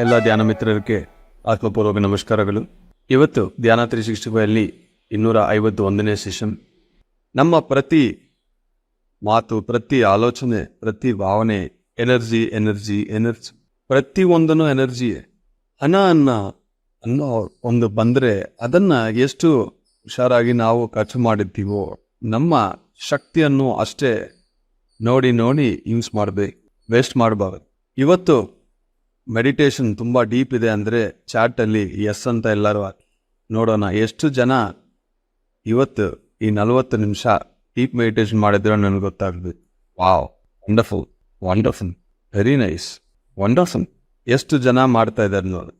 ಎಲ್ಲ ಧ್ಯಾನ ಮಿತ್ರರಿಗೆ ಆತ್ಮಪೂರ್ವಕ ನಮಸ್ಕಾರಗಳು. ಇವತ್ತು ಧ್ಯಾನ ತ್ರಿ ಸಿಕ್ಸ್ಟಿ ಫೈವಲ್ಲಿ ಇನ್ನೂರ ಐವತ್ತು ಒಂದನೇ ಸೆಷನ್. ನಮ್ಮ ಪ್ರತಿ ಮಾತು, ಪ್ರತಿ ಆಲೋಚನೆ, ಪ್ರತಿ ಭಾವನೆ, ಎನರ್ಜಿ ಎನರ್ಜಿ ಎನರ್ಜಿ, ಪ್ರತಿ ಒಂದನ್ನು ಎನರ್ಜಿ, ಹಣ ಅನ್ನ, ಅನ್ನೋ ಒಂದು ಬಂದರೆ ಅದನ್ನ ಎಷ್ಟು ಹುಷಾರಾಗಿ ನಾವು ಖರ್ಚು ಮಾಡಿದ್ದೀವೋ, ನಮ್ಮ ಶಕ್ತಿಯನ್ನು ಅಷ್ಟೇ ನೋಡಿ ನೋಡಿ ಯೂಸ್ ಮಾಡಬೇಕು ವೇಸ್ಟ್ ಮಾಡಬಾರ್ದು. ಇವತ್ತು ಮೆಡಿಟೇಷನ್ ತುಂಬ ಡೀಪ್ ಇದೆ ಅಂದರೆ ಚಾಟಲ್ಲಿ ಎಸ್ ಅಂತ ಎಲ್ಲರೂ ನೋಡೋಣ. ಎಷ್ಟು ಜನ ಇವತ್ತು ಈ ನಲವತ್ತು ನಿಮಿಷ ಡೀಪ್ ಮೆಡಿಟೇಷನ್ ಮಾಡಿದ್ರೆ ನನಗೆ ಗೊತ್ತಾಗ್ಬೇಕು wow wonderful wonderful very nice wonderful ಎಷ್ಟು ಜನ ಮಾಡ್ತಾ ಇದ್ದಾರೆ ನೋಡಿ.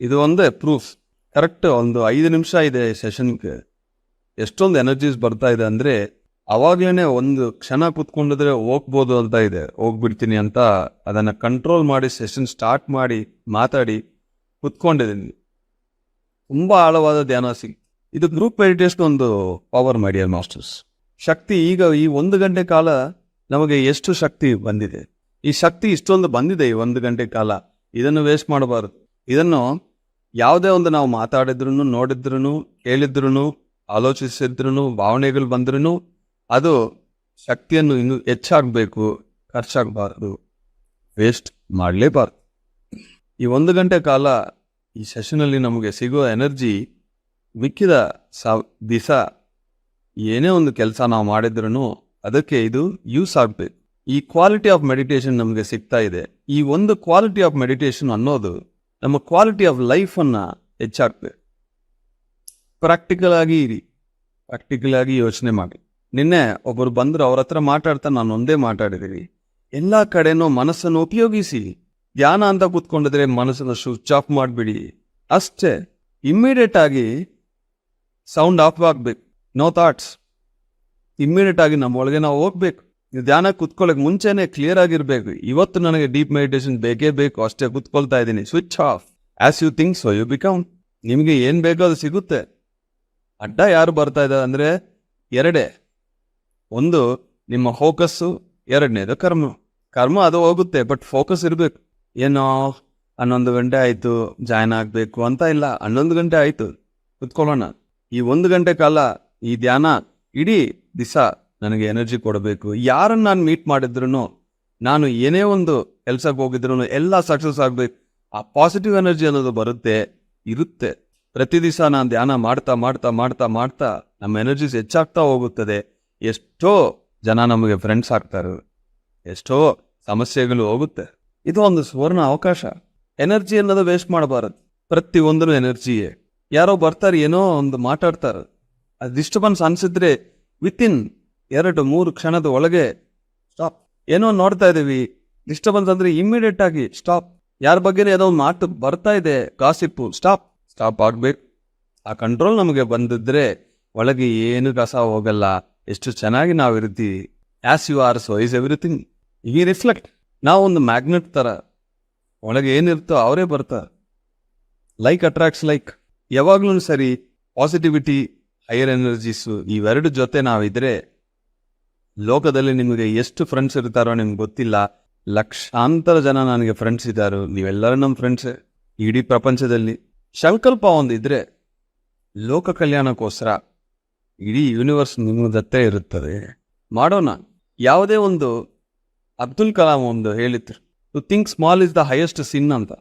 ಇದು ಒಂದೇ ಪ್ರೂಫ್ ಕರೆಕ್ಟ್ ಒಂದು ಐದು ನಿಮಿಷ ಇದೆ ಸೆಷನ್ಗೆ ಎಷ್ಟೊಂದು ಎನರ್ಜೀಸ್ ಬರ್ತಾ ಇದೆ ಅಂದರೆ ಅವಾಗಲೇ ಒಂದು ಕ್ಷಣ ಕುತ್ಕೊಂಡಿದ್ರೆ ಹೋಗ್ಬೋದು ಅಂತ ಇದೆ, ಹೋಗ್ಬಿಡ್ತೀನಿ ಅಂತ ಅದನ್ನು ಕಂಟ್ರೋಲ್ ಮಾಡಿ ಸೆಷನ್ ಸ್ಟಾರ್ಟ್ ಮಾಡಿ ಮಾತಾಡಿ ಕುತ್ಕೊಂಡಿದ್ದೀನಿ. ತುಂಬ ಆಳವಾದ ಧ್ಯಾನ ಸಿಗ್, ಇದು ಗ್ರೂಪ್ ಮೆಡಿಟೇಷನ್ ಒಂದು ಪವರ್ ಮೈಡಿಯರ್ ಮಾಸ್ಟರ್ಸ್ ಶಕ್ತಿ ಈಗ ಈ ಒಂದು ಗಂಟೆ ಕಾಲ ನಮಗೆ ಎಷ್ಟು ಶಕ್ತಿ ಬಂದಿದೆ? ಈ ಶಕ್ತಿ ಇಷ್ಟೊಂದು ಬಂದಿದೆ ಈ ಒಂದು ಗಂಟೆ ಕಾಲ. ಇದನ್ನು ವೇಸ್ಟ್ ಮಾಡಬಾರದು. ಇದನ್ನು ಯಾವುದೇ ಒಂದು ನಾವು ಮಾತಾಡಿದ್ರು ನೋಡಿದ್ರು ಕೇಳಿದ್ರು ಆಲೋಚಿಸಿದ್ರು ಭಾವನೆಗಳು ಬಂದ್ರೂ ಅದು ಶಕ್ತಿಯನ್ನು ಇನ್ನು ಹೆಚ್ಚಾಗಬೇಕು, ಖರ್ಚಾಗಬಾರ್ದು. ವೇಸ್ಟ್ ಮಾಡಲೇಬಾರ್ದು. ಈ ಒಂದು ಗಂಟೆ ಕಾಲ ಈ ಸೆಷನಲ್ಲಿ ನಮಗೆ ಸಿಗೋ ಎನರ್ಜಿ ಮಿಕ್ಕಿದ ಸಾವ್ ದಿವಸ ಏನೇ ಒಂದು ಕೆಲಸ ನಾವು ಮಾಡಿದ್ರೂ ಅದಕ್ಕೆ ಇದು ಯೂಸ್ ಆಗಬೇಕು. ಈ ಕ್ವಾಲಿಟಿ ಆಫ್ ಮೆಡಿಟೇಷನ್ ನಮಗೆ ಸಿಗ್ತಾ ಇದೆ. ಈ ಒಂದು ಕ್ವಾಲಿಟಿ ಆಫ್ ಮೆಡಿಟೇಷನ್ ಅನ್ನೋದು ನಮ್ಮ ಕ್ವಾಲಿಟಿ ಆಫ್ ಲೈಫನ್ನು ಹೆಚ್ಚಾಗಬೇಕು. ಪ್ರಾಕ್ಟಿಕಲ್ ಆಗಿ ಇರಿ. ಪ್ರಾಕ್ಟಿಕಲ್ ಆಗಿ ಯೋಚನೆ ಮಾಡಿ. ನಿನ್ನೆ ಒಬ್ಬರು ಬಂದ್ರು ಅವ್ರ ಹತ್ರ ಮಾತಾಡ್ತಾ ನಾನು ಒಂದೇ ಮಾತಾಡಿದ್ದೀನಿ ಎಲ್ಲ ಕಡೆನೂ ಮನಸ್ಸನ್ನು ಉಪಯೋಗಿಸಿ. ಧ್ಯಾನ ಅಂತ ಕೂತ್ಕೊಂಡಿದ್ರೆ ಮನಸ್ಸನ್ನು ಸ್ವಿಚ್ ಆಫ್ ಮಾಡಿಬಿಡಿ. ಅಷ್ಟೇ ಇಮ್ಮಿಡಿಯೇಟ್ ಆಗಿ ಸೌಂಡ್ ಆಫ್ ಆಗ್ಬೇಕು. No thoughts. ಇಮ್ಮಿಡಿಯೇಟ್ ಆಗಿ ನಮ್ಮೊಳಗೆ ನಾವು ಹೋಗ್ಬೇಕು. ಧ್ಯಾನ ಕುತ್ಕೊಳ್ಳೋಕೆ ಮುಂಚೆನೆ ಕ್ಲಿಯರ್ ಆಗಿರ್ಬೇಕು. ಇವತ್ತು ನನಗೆ ಡೀಪ್ ಮೆಡಿಟೇಷನ್ ಬೇಕೇ ಬೇಕು. ಅಷ್ಟೇ ಕುತ್ಕೊಳ್ತಾ ಇದ್ದೀನಿ. Switch off as you think so you become ನಿಮಗೆ ಏನು ಬೇಕೋ ಅದು ಸಿಗುತ್ತೆ. ಅಡ್ಡ ಯಾರು ಬರ್ತಾ ಇದ್ದಾರೆ ಅಂದರೆ ಎರಡೇ. ಒಂದು, ನಿಮ್ಮ ಫೋಕಸ್ಸು ಎರಡನೇದು ಕರ್ಮ. ಕರ್ಮ ಅದು ಹೋಗುತ್ತೆ ಬಟ್ ಫೋಕಸ್ ಇರಬೇಕು. ಏನೋ ಹನ್ನೊಂದು ಗಂಟೆ ಆಯಿತು ಜಾಯ್ನ್ ಆಗಬೇಕು ಅಂತ ಇಲ್ಲ, ಹನ್ನೊಂದು ಗಂಟೆ ಆಯಿತು, ಕುತ್ಕೊಳ್ಳೋಣ. ಈ ಒಂದು ಗಂಟೆ ಕಾಲ, ಈ ಧ್ಯಾನ ಇಡೀ ದಿವಸ ನನಗೆ ಎನರ್ಜಿ ಕೊಡಬೇಕು. ಯಾರನ್ನು ನಾನು ಮೀಟ್ ಮಾಡಿದ್ರು ನಾನು ಏನೇ ಒಂದು ಕೆಲಸಕ್ಕೆ ಹೋಗಿದ್ರು ಎಲ್ಲ ಸಕ್ಸಸ್ ಆಗಬೇಕು. ಆ ಪಾಸಿಟಿವ್ ಎನರ್ಜಿ ಅನ್ನೋದು ಬರುತ್ತೆ, ಇರುತ್ತೆ. ಪ್ರತಿ ದಿವಸ ನಾನು ಧ್ಯಾನ ಮಾಡ್ತಾ ಮಾಡ್ತಾ ಮಾಡ್ತಾ ಮಾಡ್ತಾ, ನಮ್ಮ ಎನರ್ಜೀಸ್ ಹೆಚ್ಚಾಗ್ತಾ ಹೋಗುತ್ತದೆ. ಎಷ್ಟೋ ಜನ ನಮಗೆ ಫ್ರೆಂಡ್ಸ್ ಆಗ್ತಾರೆ. ಎಷ್ಟೋ ಸಮಸ್ಯೆಗಳು ಹೋಗುತ್ತೆ. ಇದು ಒಂದು ಸುವರ್ಣ ಅವಕಾಶ. ಎನರ್ಜಿ ಅನ್ನೋದು ವೇಸ್ಟ್ ಮಾಡಬಾರದು. ಪ್ರತಿ ಒಂದೂ ಎನರ್ಜಿಯೇ ಯಾರೋ ಬರ್ತಾರೆ, ಏನೋ ಒಂದು ಮಾತಾಡ್ತಾರೆ. ಅದು ಡಿಸ್ಟರ್ಬೆನ್ಸ್ ಅನ್ಸಿದ್ರೆ ವಿತಿನ್ ಎರಡು, ಮೂರು ಕ್ಷಣದ ಒಳಗೆ ಸ್ಟಾಪ್ ಏನೋ ನೋಡ್ತಾ ಇದ್ದೀವಿ. ಡಿಸ್ಟರ್ಬೆನ್ಸ್ ಅಂದರೆ ಇಮ್ಮಿಡಿಯೇಟ್ ಆಗಿ ಸ್ಟಾಪ್ ಯಾರ ಬಗ್ಗೆ ಏನೋ ಒಂದು ಮಾತು ಬರ್ತಾ ಇದೆ. ಗಾಸಿಪ್ಪು ಸ್ಟಾಪ್ ಸ್ಟಾಪ್ ಆಗಬೇಕು. ಆ ಕಂಟ್ರೋಲ್ ನಮಗೆ ಬಂದಿದ್ರೆ ಒಳಗೆ ಏನು ಕಸ ಹೋಗಲ್ಲ. ಎಷ್ಟು ಚೆನ್ನಾಗಿ ನಾವು ಇರ್ತೀವಿ as you are so is everything ಈ ರಿಫ್ಲೆಕ್ಟ್ ನಾವು ಒಂದು ಮ್ಯಾಗ್ನೆಟ್ ಥರ ಒಳಗೆ ಏನಿರ್ತೋ ಅವರೇ ಬರ್ತಾರೆ. ಲೈಕ್ ಅಟ್ರಾಕ್ಟ್ಸ್ ಲೈಕ್ ಯಾವಾಗ್ಲೂ ಸರಿ ಪಾಸಿಟಿವಿಟಿ ಹೈಯರ್ ಎನರ್ಜೀಸು ಇವೆರಡು ಜೊತೆ ನಾವಿದ್ರೆ ಲೋಕದಲ್ಲಿ ನಿಮಗೆ ಎಷ್ಟು ಫ್ರೆಂಡ್ಸ್ ಇರ್ತಾರೋ ನಿಮ್ಗೆ ಗೊತ್ತಿಲ್ಲ. ಲಕ್ಷಾಂತರ ಜನ ನನಗೆ ಫ್ರೆಂಡ್ಸ್ ಇದ್ದಾರೋ ನೀವೆಲ್ಲರೂ ನಮ್ಮ ಫ್ರೆಂಡ್ಸೇ ಇಡೀ ಪ್ರಪಂಚದಲ್ಲಿ. ಸಂಕಲ್ಪ ಒಂದಿದ್ರೆ ಲೋಕ ಕಲ್ಯಾಣಕ್ಕೋಸ್ಕರ. ಇಡೀ ಯೂನಿವರ್ಸ್ ನಿಮ್ಮದತ್ತೇ ಇರುತ್ತದೆ. ಮಾಡೋಣ. ಯಾವುದೇ ಒಂದು ಅಬ್ದುಲ್ ಕಲಾಂ ಒಂದು ಹೇಳಿದ್ರು. To think small is the highest sin ಅಂತ.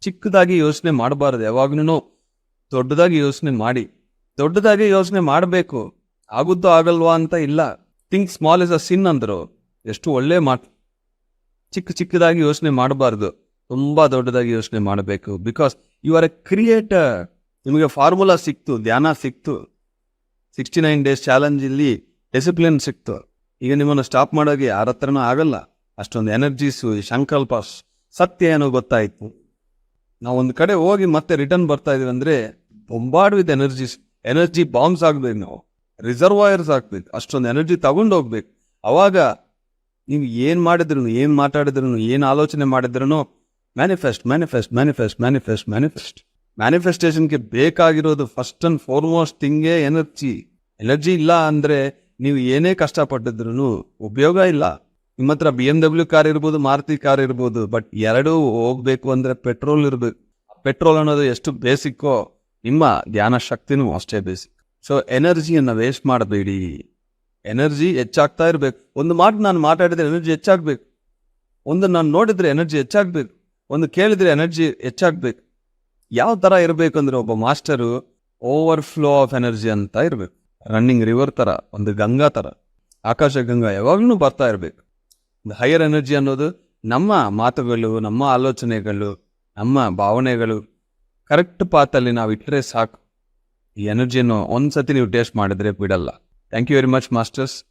ಚಿಕ್ಕದಾಗಿ ಯೋಚನೆ ಮಾಡಬಾರದು. ಯಾವಾಗ್ಲೂ ದೊಡ್ಡದಾಗಿ ಯೋಚನೆ ಮಾಡಿ. ದೊಡ್ಡದಾಗಿ ಯೋಚನೆ ಮಾಡಬೇಕು. ಆಗುತ್ತೋ ಆಗಲ್ವಾ ಅಂತ ಇಲ್ಲ. Think small is a sin ಅಂದರು. ಎಷ್ಟು ಒಳ್ಳೆ ಮಾತು. ಚಿಕ್ಕ ಚಿಕ್ಕದಾಗಿ ಯೋಚನೆ ಮಾಡಬಾರ್ದು. ತುಂಬ ದೊಡ್ಡದಾಗಿ ಯೋಚನೆ ಮಾಡಬೇಕು. Because you are a creator ನಿಮಗೆ ಫಾರ್ಮುಲಾ ಸಿಕ್ತು, ಧ್ಯಾನ ಸಿಕ್ತು. ಸಿಕ್ಸ್ಟಿ ನೈನ್ ಡೇಸ್ ಚಾಲೆಂಜ್ ಇಲ್ಲಿ ಡಿಸಿಪ್ಲಿನ್ ಸಿಕ್ತು. ಈಗ ನಿಮ್ಮನ್ನು ಸ್ಟಾಪ್ ಮಾಡೋಕೆ ಯಾರ ಹತ್ರನೂ ಆಗಲ್ಲ. ಅಷ್ಟೊಂದು ಎನರ್ಜೀಸು ಈ ಸಂಕಲ್ಪ ಸತ್ಯ ಏನೋ ಗೊತ್ತಾಯಿತು. ನಾವು ಒಂದು ಕಡೆ ಹೋಗಿ ಮತ್ತೆ ರಿಟರ್ನ್ ಬರ್ತಾ ಇದೀವಿ ಅಂದರೆ bombard with energies energy bombs ಆಗ್ಬೇಕು ನಾವು. ರಿಸರ್ವಾಯರ್ಸ್ ಆಗ್ಬೇಕು. ಅಷ್ಟೊಂದು ಎನರ್ಜಿ ತಗೊಂಡು ಹೋಗ್ಬೇಕು. ಅವಾಗ ನೀವು ಏನು ಮಾಡಿದ್ರು ಏನು ಮಾತಾಡಿದ್ರು ಏನು ಆಲೋಚನೆ ಮಾಡಿದ್ರು manifest manifest manifest manifest manifest ಮ್ಯಾನಿಫೆಸ್ಟೇಷನ್ಗೆ ಬೇಕಾಗಿರೋದು ಫಸ್ಟ್ ಅಂಡ್ ಫಾರ್ಮೋಸ್ಟ್ ಥಿಂಗೇ ಎನರ್ಜಿ ಎನರ್ಜಿ ಇಲ್ಲ ಅಂದರೆ ನೀವು ಏನೇ ಕಷ್ಟಪಟ್ಟಿದ್ರು ಉಪಯೋಗ ಇಲ್ಲ. ನಿಮ್ಮ ಹತ್ರ ಬಿ ಎಂ ಡಬ್ಲ್ಯೂ ಕಾರ್ ಇರ್ಬೋದು ಮಾರುತಿ ಕಾರ್ ಇರ್ಬೋದು ಬಟ್ ಎರಡೂ ಹೋಗ್ಬೇಕು ಅಂದರೆ ಪೆಟ್ರೋಲ್ ಇರಬೇಕು ಪೆಟ್ರೋಲ್ ಅನ್ನೋದು ಎಷ್ಟು ಬೇಸಿಕ್ಕೋ ನಿಮ್ಮ ಧ್ಯಾನ ಶಕ್ತಿನೂ ಅಷ್ಟೇ ಬೇಸಿಕ್. ಸೊ ಎನರ್ಜಿಯನ್ನು ವೇಸ್ಟ್ ಮಾಡಬೇಡಿ. ಎನರ್ಜಿ ಹೆಚ್ಚಾಗ್ತಾ ಇರಬೇಕು. ಒಂದು ಮಾತು ನಾನು ಮಾತಾಡಿದ್ರೆ ಎನರ್ಜಿ ಹೆಚ್ಚಾಗಬೇಕು. ಒಂದು ನಾನು ನೋಡಿದ್ರೆ ಎನರ್ಜಿ ಹೆಚ್ಚಾಗಬೇಕು. ಒಂದು ಕೇಳಿದ್ರೆ ಎನರ್ಜಿ ಹೆಚ್ಚಾಗ್ಬೇಕು. ಯಾವ ತರ ಇರಬೇಕು ಅಂದ್ರೆ ಒಬ್ಬ master overflow of energy ಅಂತ ಇರಬೇಕು. ರನ್ನಿಂಗ್ ರಿವರ್ ತರ, ಒಂದು ಗಂಗಾ ತರ. ಆಕಾಶ, ಗಂಗಾ ಯಾವಾಗ್ಲೂ ಬರ್ತಾ ಇರಬೇಕು. ಹೈಯರ್ ಎನರ್ಜಿ ಅನ್ನೋದು ನಮ್ಮ ಮಾತುಗಳು, ನಮ್ಮ ಆಲೋಚನೆಗಳು, ನಮ್ಮ ಭಾವನೆಗಳು. ಕರೆಕ್ಟ್ ಪಾತಲ್ಲಿ ನಾವು ಇಟ್ಟರೆ ಸಾಕು. ಈ ಎನರ್ಜಿಯನ್ನು ಒಂದ್ಸತಿ ನೀವು ಟೇಸ್ಟ್ ಮಾಡಿದ್ರೆ ಬಿಡಲ್ಲ. Thank you very much masters